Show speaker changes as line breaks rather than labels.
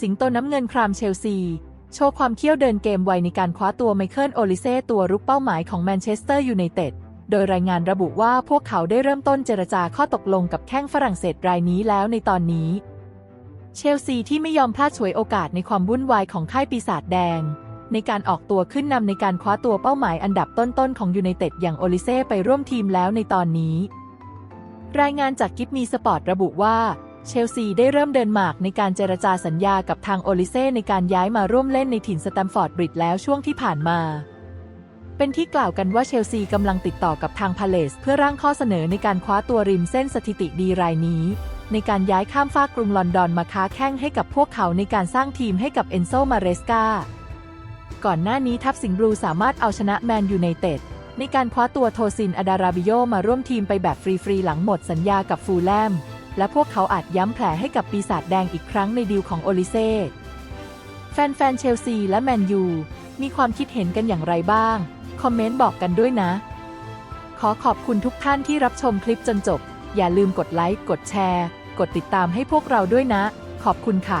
สิงโตน้ำเงินครามเชลซี โชว์ความเขี้ยวเดินเกมไวในการคว้าตัวไมเคิลโอลิเซ่ตัวรุกเป้าหมายของแมนเชสเตอร์ยูไนเต็ด โดยรายงานระบุว่าพวกเขาได้เริ่มต้นเจรจาข้อตกลงกับแข้งฝรั่งเศสรายนี้แล้วในตอนนี้ เชลซีที่ไม่ยอมพลาดฉวยโอกาสในความวุ่นวายของค่ายปีศาจแดง ในการออกตัวขึ้นนำในการคว้าตัวเป้าหมายอันดับต้นๆของยูไนเต็ดอย่างโอลิเซ่ไปร่วมทีมแล้วในตอนนี้ รายงานจากกิฟมีสปอร์ตระบุว่า เชลซีได้เริ่มเดินหมากในการเจรจาสัญญากับทางโอลิเซ่ในการย้ายมาร่วมเล่นในถิ่นสแตมฟอร์ดบริดจ์แล้วช่วงที่ผ่านมา เป็นที่กล่าวกันว่าเชลซีกำลังติดต่อกับทางพาเลสเพื่อร่างข้อเสนอในการคว้าตัวริมเส้นสถิติดีรายนี้ ในการย้ายข้ามฟากกรุงลอนดอนมาค้าแข้งให้กับพวกเขาในการสร้างทีมให้กับเอนโซมาเรสกาก่อนหน้านี้ทัพสิงห์บลูสามารถเอาชนะแมนยูไนเต็ดในการคว้าตัวโทซินอดาราบิโยมาร่วมทีมไปแบบฟรีๆหลังหมดสัญญากับฟูลแลม และพวกเขาอาจย้ำแผลให้กับปีศาจแดงอีกครั้งในดีลของโอลิเซ่ แฟนๆเชลซีและแมนยู มีความคิดเห็นกันอย่างไรบ้าง คอมเมนต์บอกกันด้วยนะ ขอขอบคุณทุกท่านที่รับชมคลิปจนจบ อย่าลืมกดไลค์ กดแชร์ กดติดตามให้พวกเราด้วยนะ ขอบคุณค่ะ